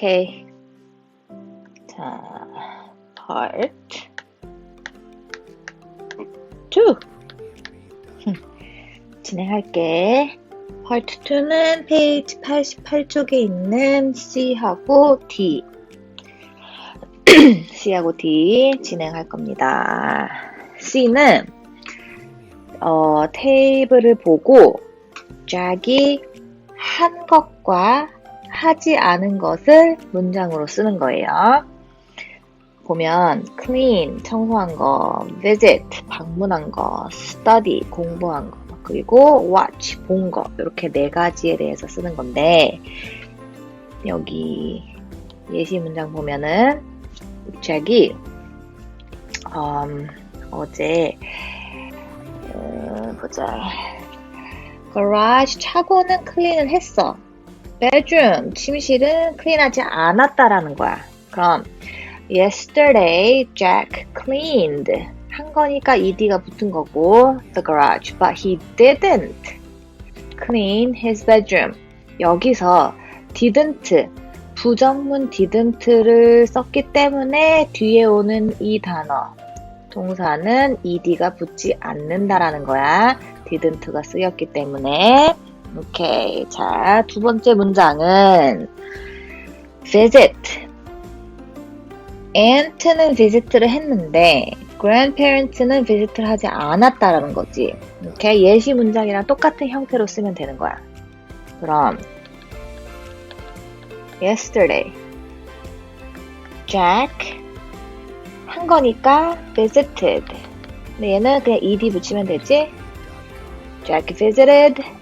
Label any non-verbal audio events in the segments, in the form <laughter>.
오케이. 자, part 2. 진행할게. part 2는 페이지 88쪽에 있는 C하고 D. <clears throat> C하고 D 진행할 겁니다. C는 어, 테이블을 보고 짝이 한 것과 하지 않은 것을 문장으로 쓰는 거예요. 보면 clean 청소한 거, visit 방문한 거, study 공부한 거, 그리고 watch 본 거, 이렇게 네 가지에 대해서 쓰는 건데 여기 예시 문장 보면은 잭이 음, 어제 어, 보자 garage 차고는 클린을 했어. Bedroom 침실은 클린하지 않았다라는 거야. 그럼 yesterday Jack cleaned 한 거니까 ed가 붙은 거고 the garage but he didn't clean his bedroom 여기서 didn't 부정문 didn't를 썼기 때문에 뒤에 오는 이 단어 동사는 ed가 붙지 않는다라는 거야. didn't가 쓰였기 때문에 오케이. 자, 두 번째 문장은 visit. aunt는 visit를 했는데 grandparents는 visit를 하지 않았다라는 거지. 오케이. 예시 문장이랑 똑같은 형태로 쓰면 되는 거야. 그럼 yesterday Jack 한 거니까 visited. 근데 얘는 그냥 ed 붙이면 되지. Jack visited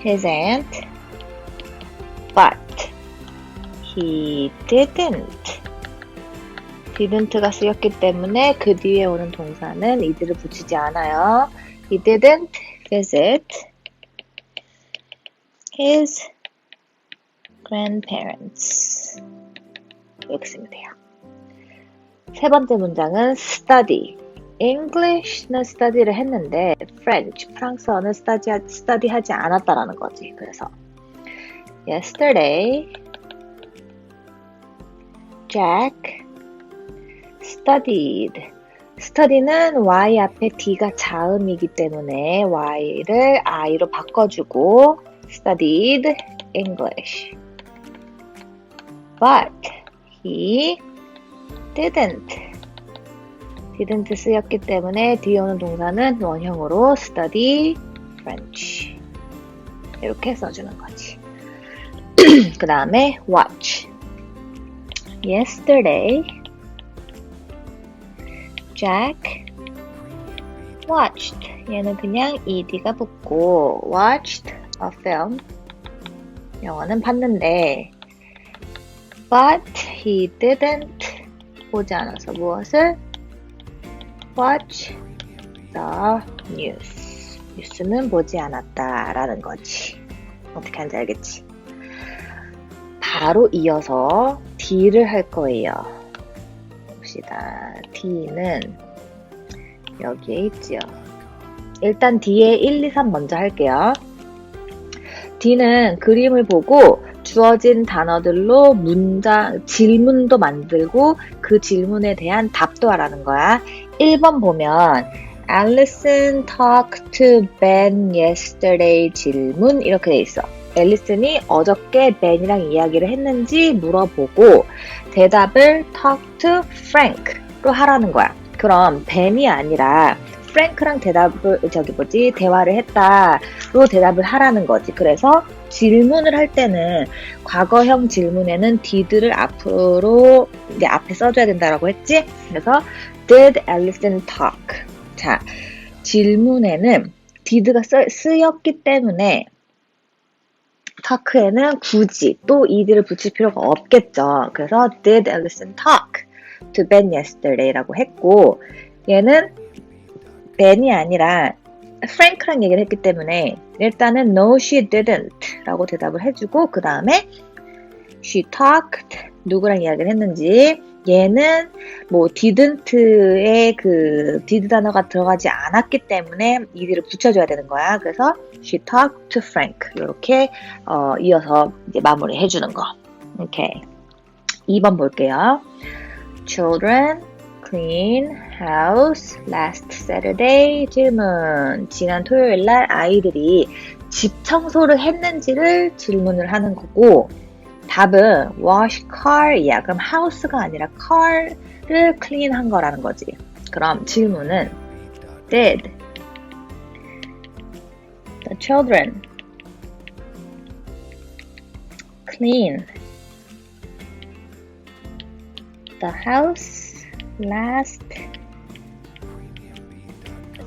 his aunt, but he didn't. didn't가 쓰였기 때문에 그 뒤에 오는 동사는 이들을 붙이지 않아요. He didn't visit his grandparents. 이렇게 쓰면 돼요. 세 번째 문장은 study. English는 study를 했는데 French, 프랑스어는 study, study 하지 않았다라는 거지. 그래서 yesterday Jack studied. study는 y 앞에 d가 자음이기 때문에 y를 i로 바꿔주고 studied English. But he didn't. Didn't 쓰였기 때문에 뒤에 오는 동사는 원형으로 study French. 이렇게 써주는 거지. 그 다음에 watch. Yesterday, Jack watched. 얘는 그냥 ed가 붙고 watched a film. 영화는 봤는데 but he didn't 보지 않아서 무엇을 watch the news. 뉴스는 보지 않았다라는 거지. 어떻게 하는지 알겠지? 바로 이어서 D를 할 거예요. 봅시다. D는 여기에 있지요. 일단 D에 1, 2, 3 먼저 할게요. D는 그림을 보고 주어진 단어들로 문장, 질문도 만들고 그 질문에 대한 답도 하라는 거야. 1번 보면 Alison talked to Ben yesterday 질문 이렇게 돼 있어. 앨리슨이 어저께 벤이랑 이야기를 했는지 물어보고 대답을 talk to Frank로 하라는 거야. 그럼 벤이 아니라 프랭크랑 대답을 저기 뭐지 대화를 했다로 대답을 하라는 거지. 그래서 질문을 할 때는 과거형 질문에는 did를 앞으로 이제 앞에 써줘야 된다라고 했지. 그래서 Did Alison talk? 자 질문에는 did가 쓰였기 때문에 talk에는 굳이 또 ed를 붙일 필요가 없겠죠. 그래서 Did Alison talk to Ben yesterday라고 했고 얘는 Ben이 아니라 프랭크랑 얘기를 했기 때문에 일단은 No, she didn't 라고 대답을 해주고 그 다음에 She talked 누구랑 이야기를 했는지 얘는 뭐 didn't에 그 did 단어가 들어가지 않았기 때문에 ed를 붙여줘야 되는 거야. 그래서 she talked to Frank 이렇게 어, 이어서 이제 마무리 해주는 거. 오케이. 2번 볼게요. Children clean house last Saturday. 질문. 지난 토요일 날 아이들이 집 청소를 했는지를 질문을 하는 거고, 답은 wash car이야. 그럼 house가 아니라 car를 clean 한 거라는 거지. 그럼 질문은 did the children clean the house last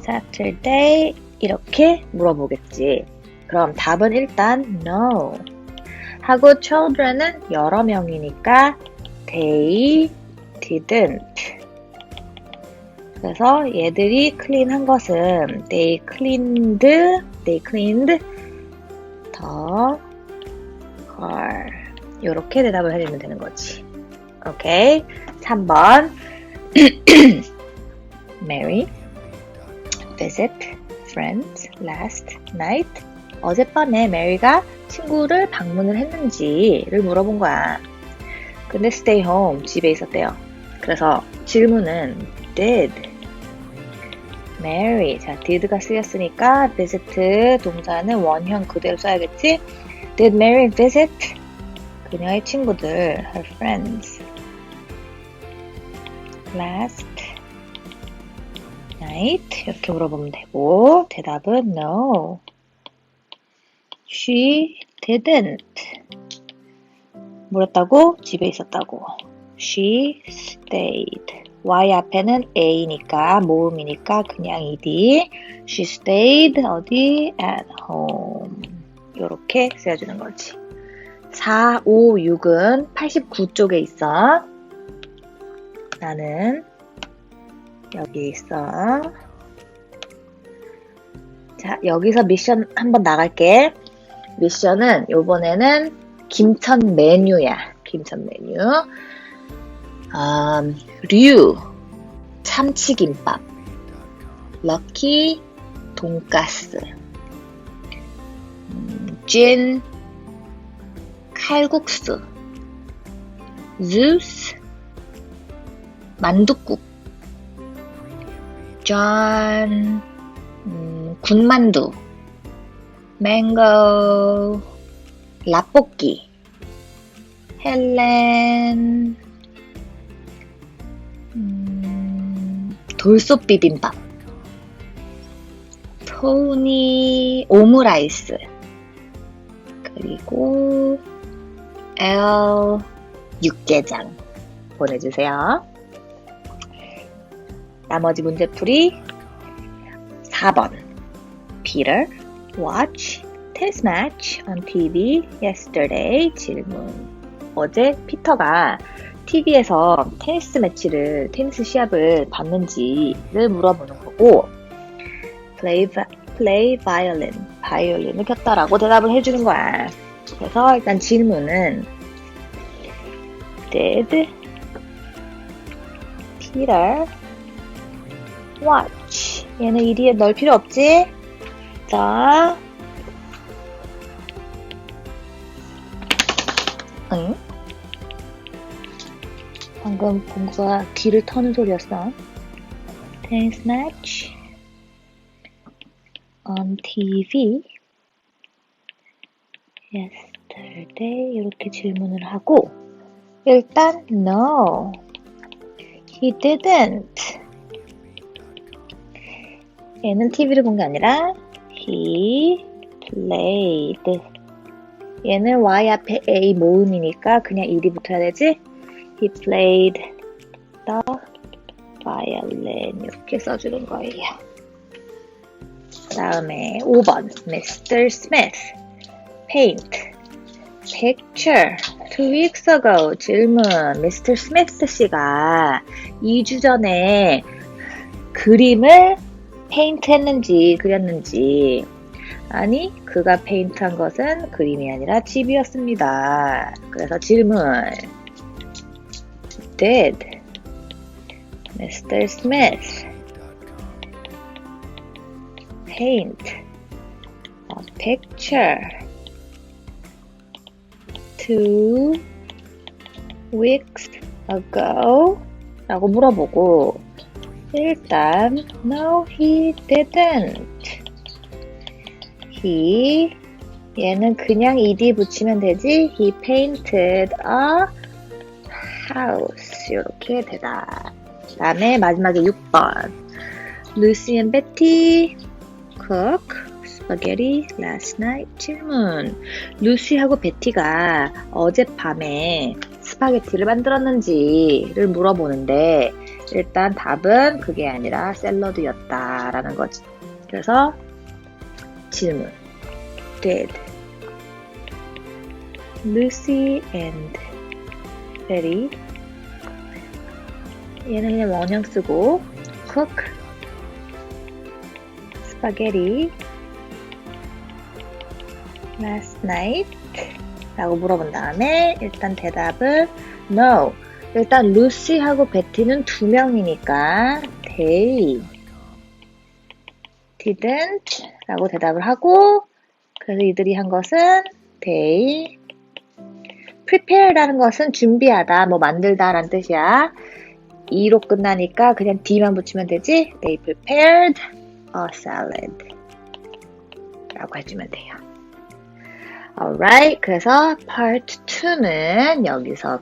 Saturday 이렇게 물어보겠지. 그럼 답은 일단 no. 하고 children은 여러 명이니까 they didn't. 그래서 얘들이 클린한 것은 they cleaned, they cleaned the car. 이렇게 대답을 해주면 되는 거지. 오케이. 3번. Mary visit friends last night. 어젯밤에 메리가 친구를 방문을 했는지를 물어본 거야. 근데 stay home, 집에 있었대요. 그래서 질문은 did Mary, 자 did가 쓰였으니까 visit 동사는 원형 그대로 써야겠지? Did Mary visit 그녀의 친구들, her friends last night 이렇게 물어보면 되고 대답은 no. She didn't. 물었다고? 집에 있었다고. She stayed. Y 앞에는 A니까 모음이니까 그냥 ed. She stayed 어디? at home. 이렇게 쓰여주는 거지. 4, 5, 6은 89쪽에 있어. 나는 여기 있어. 자, 여기서 미션 한번 나갈게. 미션은 요번에는 김천 메뉴야. 김천 메뉴. 음, 류 참치김밥. 럭키 돈가스. 음, 진 칼국수. 주스 만둣국. 짠 음, 군만두. 맹고 라볶이 헬렌 음, 돌솥 비빔밥 토니 오므라이스 그리고 엘 육개장 보내주세요. 나머지 문제풀이 4번. Peter watch tennis match on TV yesterday 질문. 어제 피터가 TV에서 테니스 매치를 테니스 시합을 봤는지를 물어보는 거고 play, play violin 바이올린을 켰다라고 대답을 해주는 거야. 그래서 일단 질문은 did Peter watch 얘는 이리에 넣을 필요 없지? 자, 응? 방금 봉구가 귀를 터는 소리였어. Tennis match on TV yesterday 이렇게 질문을 하고 일단 no he didn't 얘는 TV를 본 게 아니라 he played 얘는 Y 앞에 A 모음이니까 그냥 일이 붙어야 되지? He played the violin 이렇게 써주는 거예요. 그 다음에 5번 Mr. Smith paint picture two weeks ago 질문 Mr. Smith 씨가 2주 전에 그림을 페인트 했는지 그렸는지 아니 그가 페인트한 것은 그림이 아니라 집이었습니다. 그래서 질문 Did Mr. Smith paint a picture to weeks ago 라고 물어보고 일단 no he didn't he 얘는 그냥 ed 붙이면 되지 he painted a house 이렇게 되다 그 다음에 마지막에 6번 Lucy and Betty cook spaghetti last night 질문 루시하고 베티가 어젯밤에 스파게티를 만들었는지를 물어보는데 일단 답은 그게 아니라 샐러드였다라는 거지. 그래서 질문 Did Lucy and Betty 얘는 그냥 원형 쓰고 cook spaghetti last night 라고 물어본 다음에 일단 대답을 no 일단 루시하고 베티는 두 명이니까 they didn't 라고 대답을 하고 그래서 이들이 한 것은 they prepare라는 것은 준비하다 뭐 만들다 라는 뜻이야 2로 끝나니까 그냥 D만 붙이면 되지 they prepared a salad 라고 해주면 돼요 Alright. 그래서 part 2는 여기서